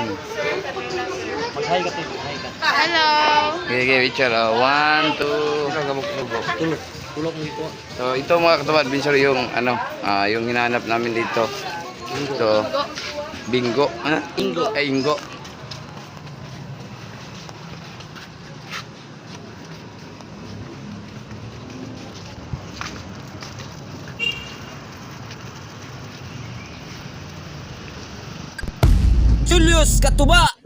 Mag-hi ka, Tito. Hi ka. Hello. Okay, okay, picture. Oh. One, two. Dito. So, ito mga katubad, picture yung ano, ah, yung hinahanap namin dito. Ito, bingo. Ah, Ingo. Ay, ingo. Julius Katuba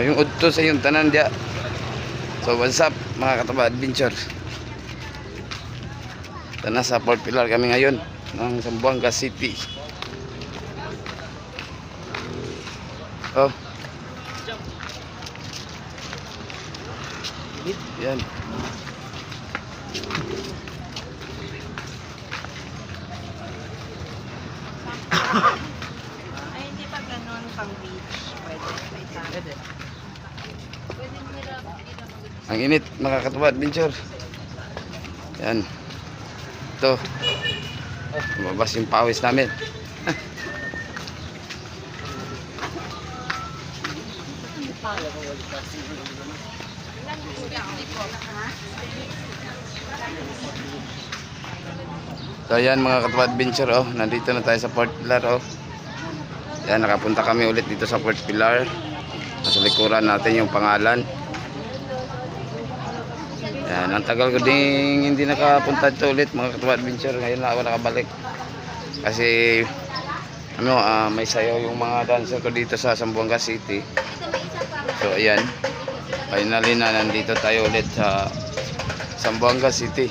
Mayong udto sa iyong tanan dia. So, what's up mga katubad adventure? Tana sa Port Pilar kami ngayon ng Zamboanga City. Oh. Yan. Ay, hindi pa ganun pang beach. Pwede. Pwede. Pwede mo nila dito mag- Ang init mga katubad adventure. Yan. Ito. Lumabas yung pawis namin. So ayan mga katubad adventure oh, nandito na tayo sa Port Pilar oh. Yan nakapunta kami ulit dito sa Port Pilar. Nasa likuran natin yung pangalan. Yan, ang tagal ko ding hindi nakapunta dito ulit mga katubad adventure. Ngayon na ako nakabalik. Kasi ano, ah, may sayaw yung mga dancer ko dito sa Zamboanga City. So ayan, finally na nandito tayo ulit sa Zamboanga City.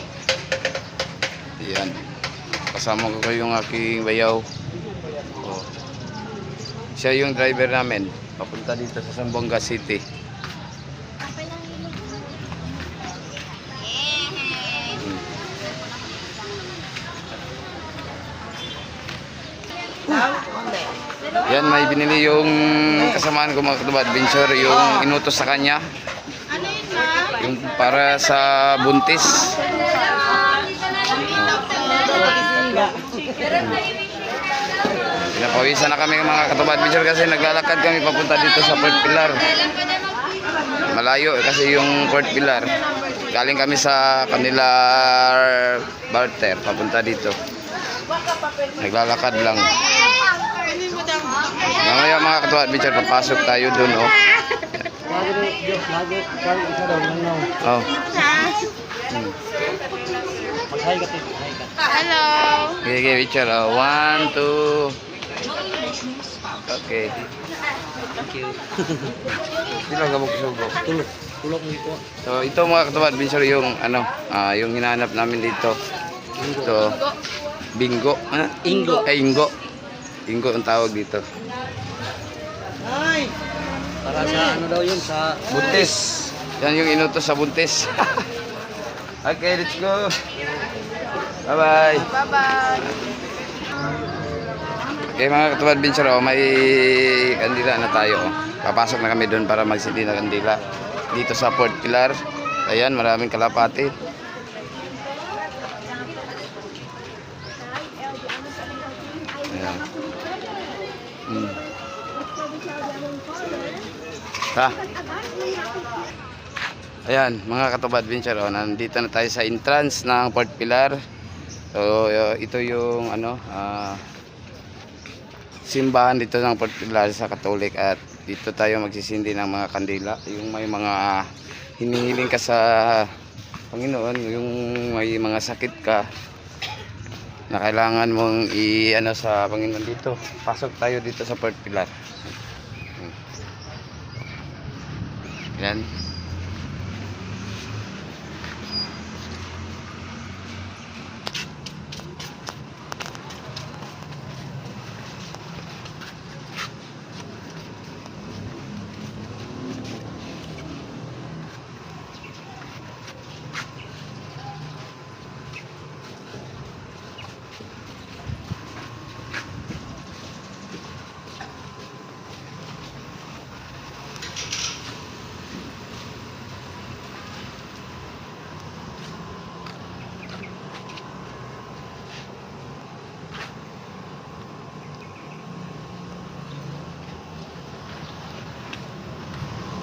Ayan, kasama ko yung aking bayaw. Oh. Siya yung driver namin, papunta dito sa Zamboanga City. Yan, may binili yung kasamaan ko mga katubad adventure, yung inutos sa kanya. Ano? Yung para sa buntis. Pinapawisan na kami mga katubad adventure kasi naglalakad kami papunta dito sa Port Pilar. Malayo eh, kasi yung Port Pilar. Galing kami sa kanila barter papunta dito. Naglalakad lang. Mamaya mga katubad adventure papasok tayo dun oh. Oh. Hello. Okay, okay, picture. Oh. One, two. Okay. Thank you. Sino ang gamok sugo? Tulog. Tulog mo dito. So, ito mga katubad, adventure yung ano, ah, yung hinahanap namin dito. Ingo. Bingo. Ah, Ingo. Ay, ingo. Ingo ang tawag dito. Ay! Para sa ano daw yun, sa... Buntis. Yan yung inutos sa buntis. okay, let's go. Bye-bye. Bye-bye. Okay mga katubad adventure, oh, may kandila na tayo. Oh. Papasok na kami doon para magsindi na kandila. Dito sa Port Pilar. Ayan, maraming kalapati. Ha? Ayan, mga katubad adventure, oh, nandito na tayo sa entrance ng Port Pilar. So, uh, ito yung ano, ah, simbahan dito ng Port Pilar sa Katolik at dito tayo magsisindi ng mga kandila yung may mga hinihiling ka sa Panginoon yung may mga sakit ka na kailangan mong i ano sa Panginoon dito pasok tayo dito sa Port Pilar Hmm. Yan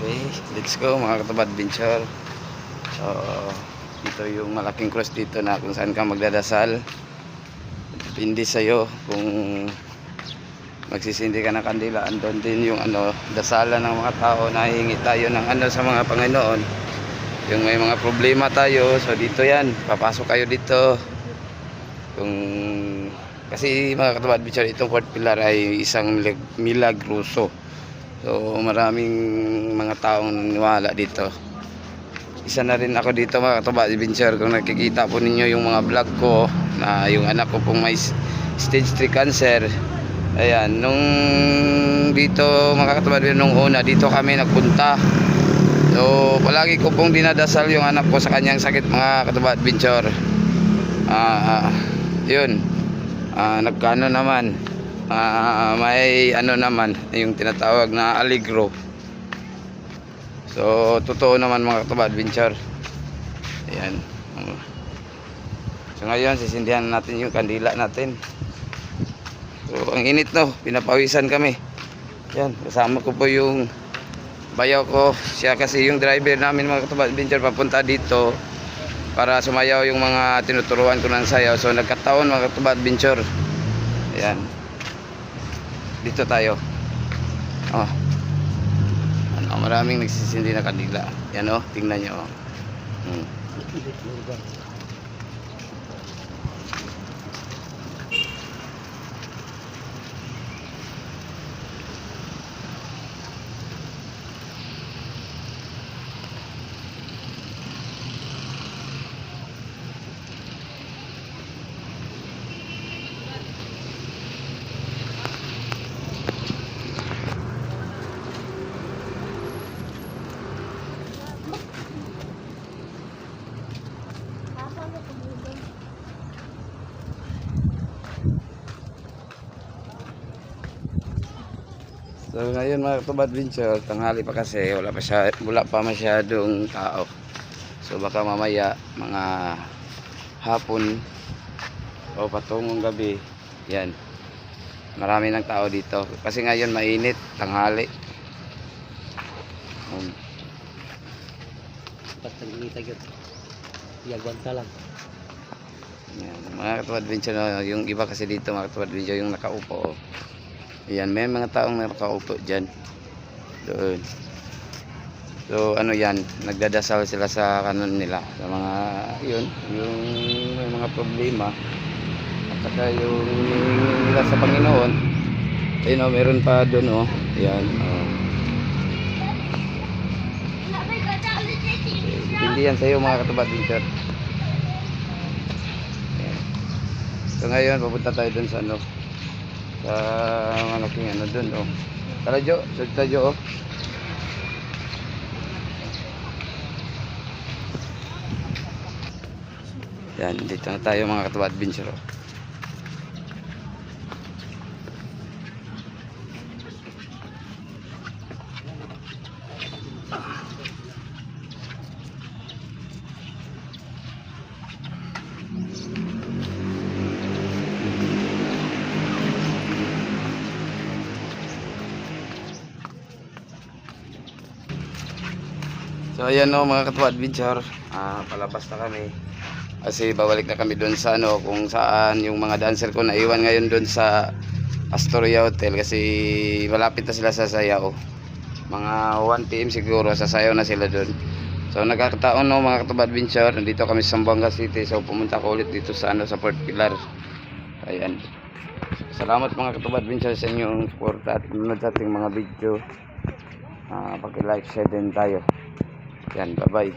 Okay, let's go mga katubad adventure. So, dito yung malaking cross dito na kung saan ka magdadasal. Depende sa'yo kung magsisindi ka ng kandila. Andun din yung ano, dasalan ng mga tao na hihingi tayo ng ano sa mga Panginoon. Yung may mga problema tayo, so dito yan, papasok kayo dito. Kung kasi mga katubad adventure, itong fourth pillar ay isang milag- milagroso. So maraming mga taong naniwala dito. Isa na rin ako dito mga katuba adventure kung nakikita po ninyo yung mga vlog ko na yung anak ko pong may stage 3 cancer. Ayan, nung dito mga katuba nung una dito kami nagpunta. So palagi ko pong dinadasal yung anak ko sa kanyang sakit mga katuba adventure. Ah, ah, yun. Ah, nagkano naman Ah, may ano naman yung tinatawag na allegro. So totoo naman mga katuba adventure. Ayan. So ngayon sisindihan natin yung kandila natin. So ang init no? Pinapawisan kami. Yan kasama ko po yung bayaw ko. Siya kasi yung driver namin mga katuba adventure papunta dito para sumayaw yung mga tinuturuan ko ng sayaw. So nagkataon mga katuba adventure. Ayan dito tayo oh ano maraming nagsisindi na kandila yan oh tingnan nyo oh. Hmm. So ngayon mga katubad adventure, tanghali pa kasi wala pa siya, wala pa masyadong tao. So baka mamaya mga hapon o patungong gabi, yan. Marami ng tao dito kasi ngayon mainit, tanghali. Um, Basta ginita yun. Iyaguan ka lang. yan. Mga katubad adventure, no, yung iba kasi dito mga katubad adventure yung nakaupo. Oh. Yan, may mga taong nakaupo dyan. Doon. So, ano yan, nagdadasal sila sa kanon nila. Sa mga, yun, yung may mga problema. At saka yung nila sa Panginoon. Ayun o, meron pa doon o. Yan, oh. Hindi yan sa'yo mga katubad. Yan. So ngayon, pupunta tayo doon sa ano, sa malaking ano dun oh. Tara Jo, sugta Jo oh. Yan, dito na tayo mga katuwa adventure Ayan no mga katuwa adventure. Ah, Palabas na kami. Kasi babalik na kami doon sa ano Kung saan yung mga dancer ko naiwan ngayon doon sa Astoria Hotel Kasi malapit na sila sa Sayaw. Mga 1pm siguro sasayaw na sila doon. So nagkakataon no mga katuwa adventure. Nandito kami sa Zamboanga City So pumunta ko ulit dito sa ano sa Port Pilar. Ayan. Salamat mga katuwa adventure sa inyong support at nanonood sa ating mga video. Ah, pag-like share din tayo yan, bye-bye.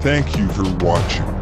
Thank you for watching.